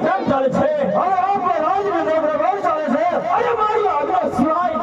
કેમ ચાલે છે? હવે આ પર ચાલે છે? અરે સિવાય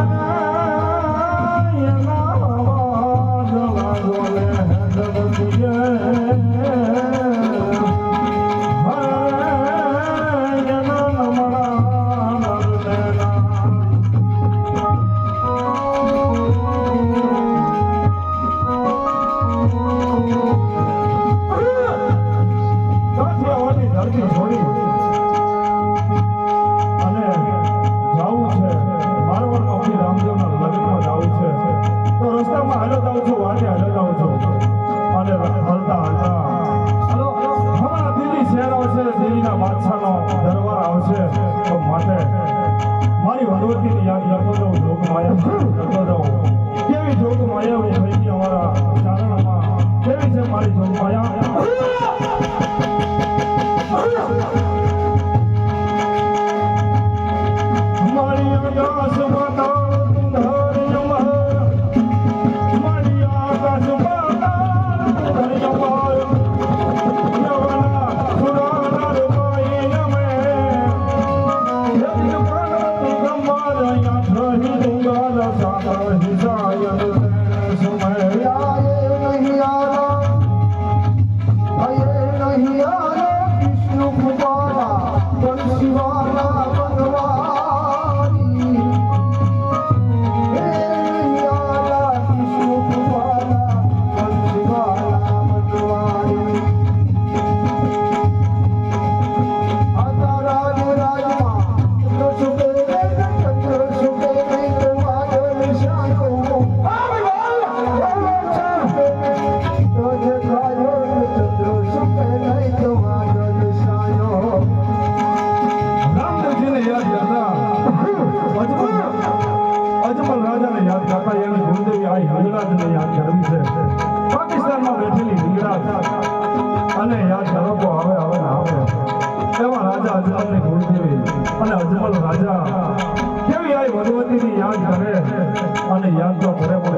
Oh, છો માટે મારી ભગવતીની યાદ કરતો જાઉં જોગ માયા કરતો જાઉં કેવી જોગ માયા હોય થઈ ગઈ અમારા ચારણમાં? કેવી છે મારી જોગ માયા? મારી આકાશ માતા thank Gracias. યાદ જો ભરે પડે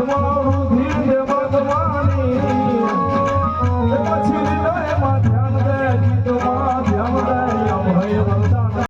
Come on.